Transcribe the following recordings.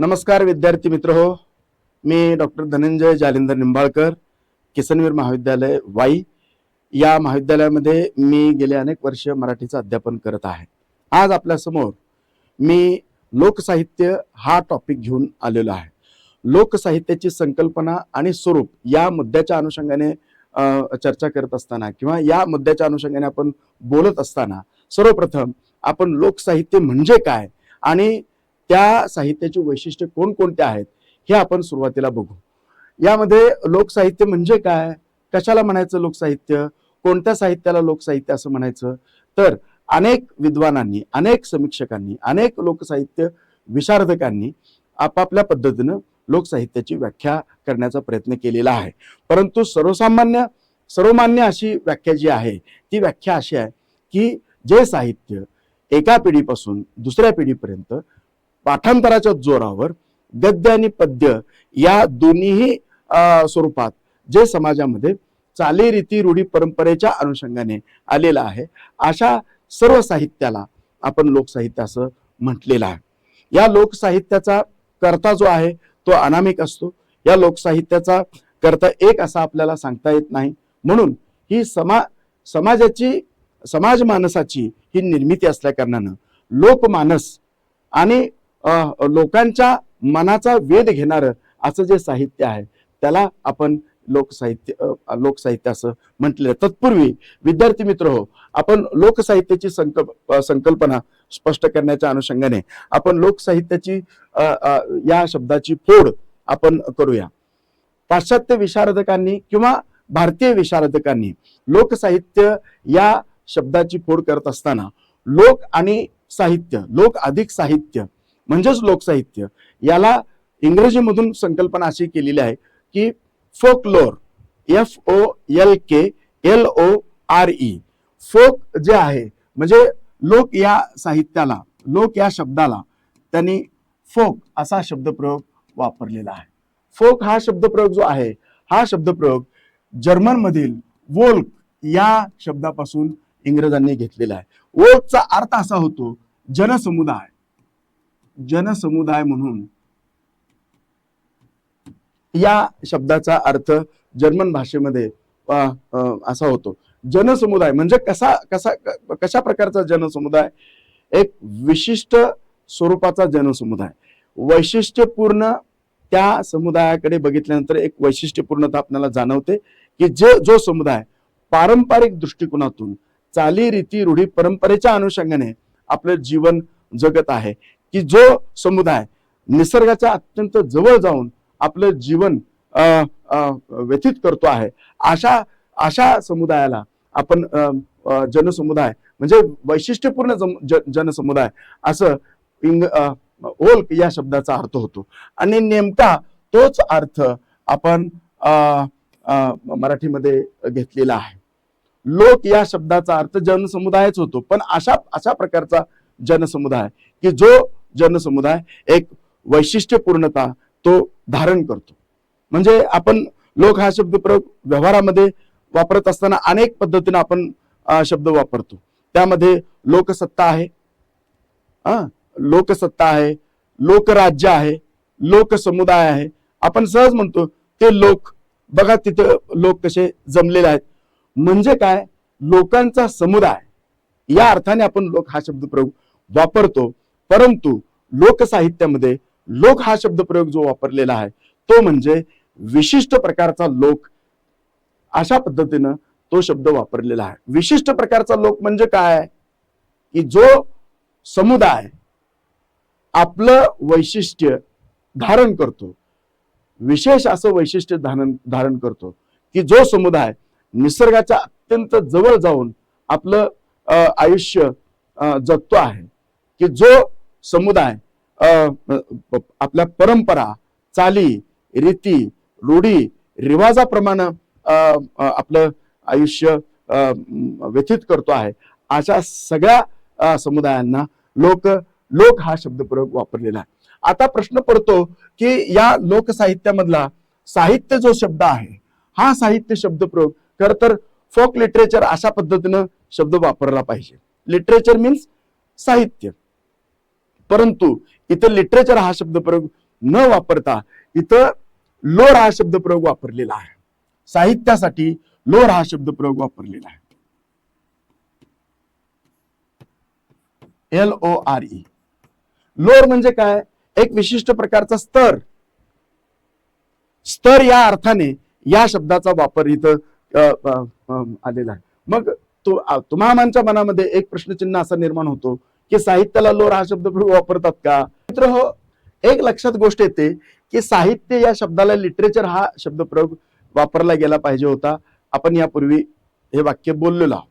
नमस्कार विद्यार्थी मित्र हो. मी डॉक्टर धनंजय जालिंदर निंबाळकर किसनवीर महाविद्यालय वाई. या महाविद्यालयामध्ये मी गेले अनेक वर्ष मराठीचं अध्यापन करत आहे. आज आपल्यासमोर मी लोकसाहित्य हा टॉपिक घेऊन आलेलो आहे. लोकसाहित्याची संकल्पना आणि स्वरूप या मुद्द्याच्या अनुषंगाने चर्चा करत असताना किंवा या मुद्द्याच्या अनुषंगाने आपण बोलत असताना सर्वप्रथम आपण लोकसाहित्य म्हणजे काय आणि त्या साहित्याची वैशिष्ट्य कोणकोणते आहेत हे आपण सुरुवातीला बघू. यामध्ये लोकसाहित्य म्हणजे काय? कशाला म्हणायचं लोकसाहित्य? कोणत्या साहित्याला लोकसाहित्य असं म्हणायचं? तर अनेक विद्वानांनी अनेक समीक्षकांनी अनेक लोकसाहित्य विशारदकांनी आपापल्या पद्धतीनं लोकसाहित्याची व्याख्या करण्याचा प्रयत्न केलेला आहे. परंतु सर्वसामान्य सर्वमान्य अशी व्याख्या जी आहे ती व्याख्या अशी आहे की जे साहित्य एका पिढीपासून दुसऱ्या पिढीपर्यंत पाठांतराच्या जोरावर गद्य आणि पद्य या दोन्हीही स्वरूपात जे समाजामध्ये चालीरीती रूढी परंपरेच्या अनुषंगाने आलेलं आहे अशा सर्व साहित्याला आपण लोकसाहित्य असं म्हटलेलं आहे. या लोकसाहित्याचा कर्ता जो आहे तो अनामिक असतो. या लोकसाहित्याचा कर्ता एक असा आपल्याला सांगता येत नाही. म्हणून ही समा समाजाची समाज मानसाची ही निर्मिती असल्या कारणानं लोकमानस आणि लोकांच्या मनाचा वेध घेणारं असं जे साहित्य आहे त्याला आपण लोकसाहित्य लोकसाहित्य असं म्हटलेलं तत्पूर्वी विद्यार्थी मित्र हो आपण लोकसाहित्याची संकल्प संकल्पना स्पष्ट करण्याच्या अनुषंगाने आपण लोकसाहित्याची या शब्दाची फोड आपण करूया. पाश्चात्य विशारदकांनी किंवा भारतीय विशारदकांनी लोकसाहित्य या शब्दाची फोड करत असताना लोक आणि साहित्य लोक अधिक साहित्य म्हणजेच लोकसाहित्य. याला इंग्रजीमधून संकल्पना अशी केलेली आहे की folklore F O L K L O R E folk जे आहे म्हणजे लोक या साहित्याला लोक या शब्दाला त्यांनी फोक असा शब्दप्रयोग वापरलेला आहे. फोक हा शब्दप्रयोग जो आहे हा शब्दप्रयोग जर्मनमधील वोल्क या शब्दापासून इंग्रजांनी घेतलेला आहे. वोल्कचा अर्थ असा होतो जनसमुदाय. जनसमुदाय म्हणून. या शब्दाचा अर्थ जर्मन भाषेमध्ये असा होतो. जनसमुदाय म्हणजे कसा कसा कशा प्रकारचा जनसमुदाय? एक विशिष्ट स्वरूपाचा जनसमुदाय. वैशिष्ट्यपूर्ण त्या समुदायाकडे बघितल्यानंतर एक वैशिष्ट्यपूर्णता आपल्याला जाणवते की जे जो समुदाय पारंपरिक दृष्टिकोनातून चालीरीती रूढी परंपरेच्या अनुषंगाने आपलं जीवन जगत आहे की जो समुदाय निसर्गाच्या अत्यंत जवळ जाऊन आपलं जीवन व्यतीत करतो आहे अशा अशा समुदायाला आपण जनसमुदाय म्हणजे वैशिष्ट्यपूर्ण जम- जनसमुदाय असं इंग ओल्क या शब्दाचा अर्थ होतो. आणि नेमका तोच अर्थ आपण मराठीमध्ये घेतलेला आहे. लोक या शब्दाचा अर्थ जनसमुदायच होतो पण अशा अशा प्रकारचा जनसमुदाय की जो जनसमुदाय एक वैशिष्ट्यपूर्णता तो धारण करतो. म्हणजे आपण लोक हा शब्द प्रयोग व्यवहारामध्ये वापरत असताना अनेक पद्धतीने आपण शब्द वापरतो. त्यामध्ये लोकसत्ता आहे. हा लोकसत्ता आहे लोकराज्य आहे लोकसमुदाय आहे. आपण सहज म्हणतो ते लोक बघा तिथं लोक कसे जमलेले आहेत. म्हणजे काय? लोकांचा समुदाय. या अर्थाने आपण लोक हा शब्द प्रयोग वापरतो. परंतु लोकसाहित्यामध्ये लोक हा शब्द प्रयोग जो वापरलेला आहे तो म्हणजे विशिष्ट प्रकारचा लोक अशा पद्धतीनं तो शब्द वापरलेला आहे. विशिष्ट प्रकारचा लोक म्हणजे काय? की जो समुदाय आपलं वैशिष्ट्य धारण करतो विशेष असं वैशिष्ट्य धारण धारण करतो की जो समुदाय निसर्गाच्या अत्यंत जवळ जाऊन आपलं आयुष्य जगतो आहे की जो समुदाय आपल्या परंपरा चाली रीती रूढी रिवाजाप्रमाणे आपलं आयुष्य व्यतीत करतो आहे. अशा सगळ्या समुदायांना लोक लोक हा शब्दप्रयोग वापरलेला आहे. आता प्रश्न पडतो की या लोकसाहित्यामधला साहित्य जो शब्द आहे हा साहित्य शब्दप्रयोग खर तर फोक लिटरेचर अशा पद्धतीनं शब्द वापरला पाहिजे. लिटरेचर मीन्स साहित्य. परंतु इथं लिटरेचर हा शब्द प्रयोग न वापरता इथं लोर हा शब्द प्रयोग वापरलेला आहे. साहित्यासाठी लोर हा शब्द प्रयोग वापरलेला आहे. एल ओ आर ई लोर म्हणजे काय? एक विशिष्ट प्रकारचा स्तर. स्तर या अर्थाने या शब्दाचा वापर इथं आलेला आहे. मग तो तुम्हा मनामध्ये एक प्रश्नचिन्ह असा निर्माण होतो. की साहित्याला लोर हा शब्द वापरतात का? मित्र हो एक लक्षात गोष्ट येते की साहित्य या शब्दाला लिटरेचर हा शब्दप्रयोग वापरला गेला पाहिजे होता. आपण यापूर्वी हे वाक्य बोललेलो आहोत.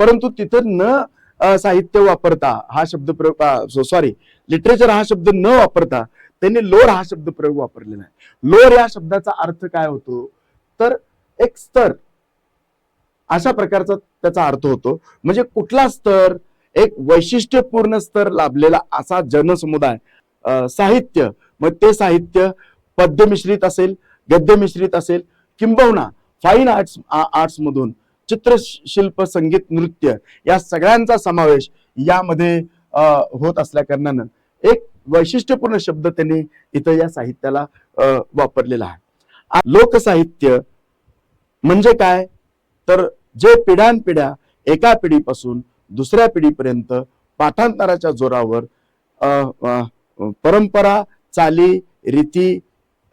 परंतु तिथं न साहित्य वापरता हा शब्द प्रयोग सॉरी लिटरेचर हा शब्द न वापरता त्यांनी लोर हा शब्द प्रयोग वापरलेला आहे. लोर या शब्दाचा अर्थ काय होतो? तर एक स्तर अशा प्रकारचा त्याचा अर्थ होतो. म्हणजे कुठला स्तर? एक वैशिष्ट्यपूर्ण स्तर लाभलेला असा जनसमुदाय साहित्य. मग ते साहित्य पद्य मिश्रित असेल गद्य मिश्रित असेल किंबहुना फाईन आर्ट्स आर्ट्समधून चित्रशिल्प संगीत नृत्य या सगळ्यांचा समावेश यामध्ये होत असल्या कारणानं एक वैशिष्ट्यपूर्ण शब्द त्यांनी इथं या साहित्याला वापरलेला आहे. लोकसाहित्य म्हणजे काय? तर जे पिढ्यानपिढ्या एका पिढीपासून दुसऱ्या पिढीपर्यंत पाठांतराच्या जोरावर परंपरा चाली रीती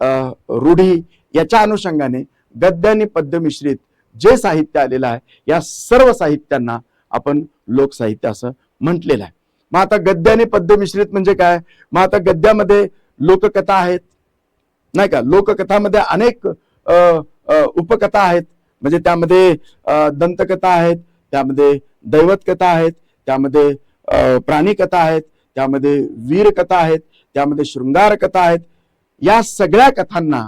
रूढी याच्या अनुषंगाने गद्य आणि पद्य मिश्रित जे साहित्य आलेलं आहे या सर्व साहित्यांना आपण लोकसाहित्य असं म्हटलेलं आहे. मग आता गद्य आणि पद्य मिश्रित म्हणजे काय? मग आता गद्यामध्ये लोककथा आहेत नाही का? लोककथामध्ये अनेक उपकथा आहेत. म्हणजे त्यामध्ये दंतकथा आहेत त्यामध्ये दैवत कथा आहेत त्यामध्ये प्राणी कथा आहेत त्यामध्ये वीर कथा आहेत त्यामध्ये शृंगार कथा आहेत. या सगळ्या कथांना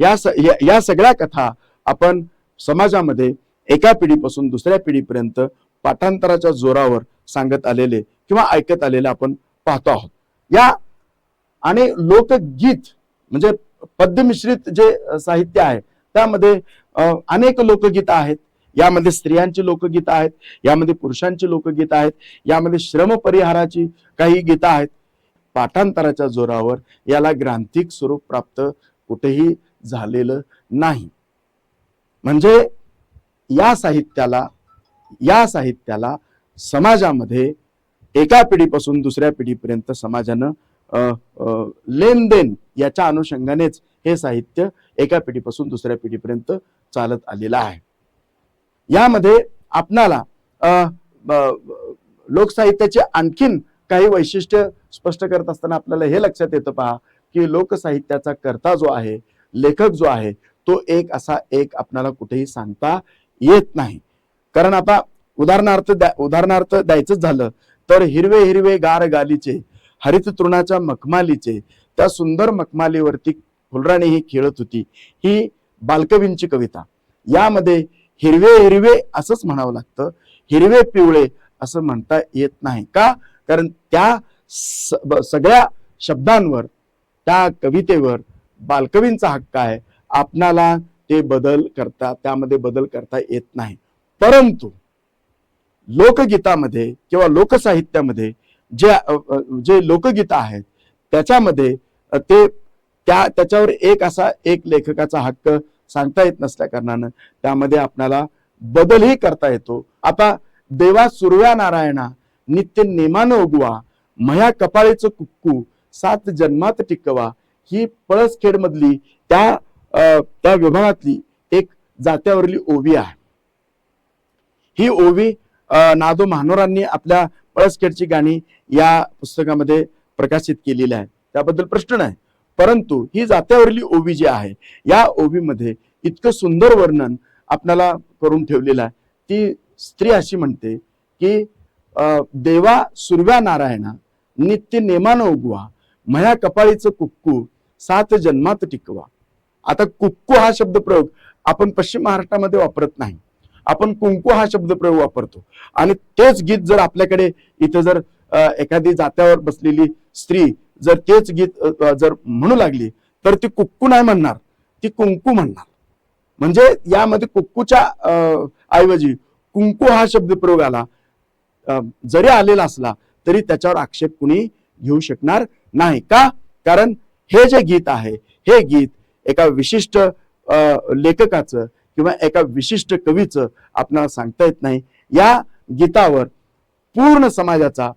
या या- सगळ्या कथा आपण समाजामध्ये एका पिढीपासून दुसऱ्या पिढीपर्यंत पाठांतराच्या जोरावर सांगत आलेले किंवा ऐकत आलेले आपण पाहतो आहोत. या आणि लोकगीत म्हणजे पद्यमिश्रित जे साहित्य आहे त्यामध्ये अनेक लोकगीत आहेत. यामध्ये स्त्रियांची लोकगीत आहेत यामध्ये पुरुषांची लोकगीत आहेत यामध्ये श्रम परिहाराची काही गीतं आहेत. पाठांतराच्या जोरावर याला ग्रांथिक स्वरूप प्राप्त कुठेही झालेलं नाही. म्हणजे या साहित्याला या साहित्याला समाजामध्ये एका पिढीपासून दुसऱ्या पिढीपर्यंत समाजानं लेनदेन याच्या अनुषंगानेच हे साहित्य एका पिढीपासून दुसऱ्या पिढीपर्यंत चालत आलेलं आहे. यामध्ये आपणाला लोकसाहित्याचे आणखीन काही वैशिष्ट्य स्पष्ट करत असताना आपल्याला हे लक्षात येतं पहा की लोकसाहित्याचा कर्ता जो आहे लेखक जो आहे तो एक असा एक आपल्याला कुठेही सांगता येत नाही. कारण आता उदाहरणार्थ द्या उदाहरणार्थ द्यायचंच झालं तर हिरवे हिरवे गार गालीचे हरित तृणाच्या मखमालीचे त्या सुंदर मखमालीवरती फुलराणी ही खेळत होती ही बालकवींची कविता. यामध्ये हिरवे हिरवे असंच म्हणावं लागतं. हिरवे पिवळे असं म्हणता येत नाही. का? कारण त्या स- ब- सगळ्या शब्दांवर त्या कवितेवर बालकवींचा हक्क आहे. आपणाला ते बदल करता त्यामध्ये बदल करता येत नाही. परंतु लोकगीतामध्ये किंवा लोकसाहित्यामध्ये जे जे लोकगीत आहेत त्याच्यामध्ये ते त्या त्याच्यावर एक असा एक लेखकाचा हक्क सांगता येत नसल्या कारणानं त्यामध्ये आपल्याला बदलही करता येतो. आता देवा सुरव्या नारायणा नित्य नेमानं उगवा मया कपाळीचं कुक्कू सात जन्मात टिकवा ही पळसखेड मधली त्या त्या विभागातली एक जात्यावरली ओवी आहे. ही ओवी नादो महानोरांनी आपल्या पळसखेडची गाणी या पुस्तकामध्ये प्रकाशित केलेली आहे. त्याबद्दल प्रश्न नाही. परंतु ही जात्यावरली ओवी जी आहे या ओवीमध्ये इतकं सुंदर वर्णन आपल्याला करून ठेवलेलं आहे. ती स्त्री अशी म्हणते की देवा सुरव्या नारायणा नित्य नेमानं उगवा मया कपाळीचं कुक्कू सात जन्मात टिकवा. आता कुक्कू हा शब्द प्रयोग आपण पश्चिम महाराष्ट्रामध्ये वापरत नाही. आपण कुंकू हा शब्द प्रयोग वापरतो. आणि तेच गीत जर आपल्याकडे इथं जर एखादी जात्यावर बसलेली स्त्री जर तेच गीत जर म्हणू लागली तर ती कुक्कू नाही म्हणणार ती कुंकू म्हणणार. म्हणजे यामध्ये कुक्कूच्या ऐवजी कुंकू हा शब्द प्रयोग आला जरी आलेला असला तरी त्याच्यावर आक्षेप कुणी घेऊ शकणार नाही. का? कारण हे जे गीत आहे हे गीत एका विशिष्ट लेखकाचं किंवा एका विशिष्ट कवीचं आपल्याला सांगता येत नाही. या गीतावर पूर्ण समाजाचा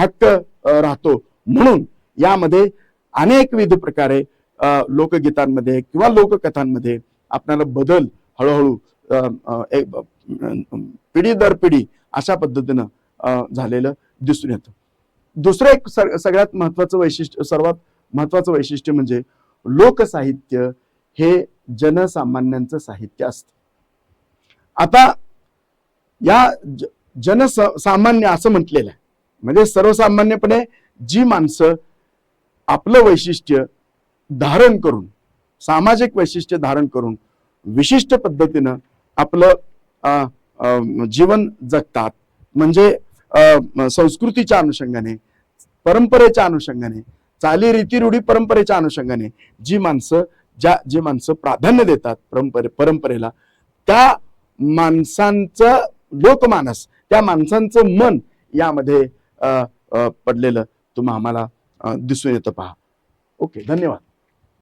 हक्क राहतो. म्हणून यामध्ये अनेकविध प्रकारे लोकगीतांमध्ये किंवा लोककथांमध्ये आपल्याला बदल हळूहळू पिढी दर पिढी अशा पद्धतीनं झालेलं दिसून येतं. दुसरं एक सगळ्यात महत्वाचं वैशिष्ट्य सर्वात महत्वाचं वैशिष्ट्य म्हणजे लोकसाहित्य हे जनसामान्यांचं साहित्य असतं. आता या जनसामान्य सामान्य असं म्हटलेलं आहे. म्हणजे सर्वसामान्यपणे जी माणसं आपलं वैशिष्ट्य धारण करून सामाजिक वैशिष्ट्य धारण करून विशिष्ट पद्धतीनं आपलं जीवन जगतात. म्हणजे संस्कृतीच्या अनुषंगाने परंपरेच्या अनुषंगाने चाली रीती रूढी परंपरेच्या अनुषंगाने जी माणसं ज्या जी माणसं प्राधान्य देतात परंपरे परंपरेला त्या माणसांचं लोकमानस त्या माणसांचं मन यामध्ये पडलेलं तुम्हा आम्हाला दिसून येतं पहा. ओके धन्यवाद.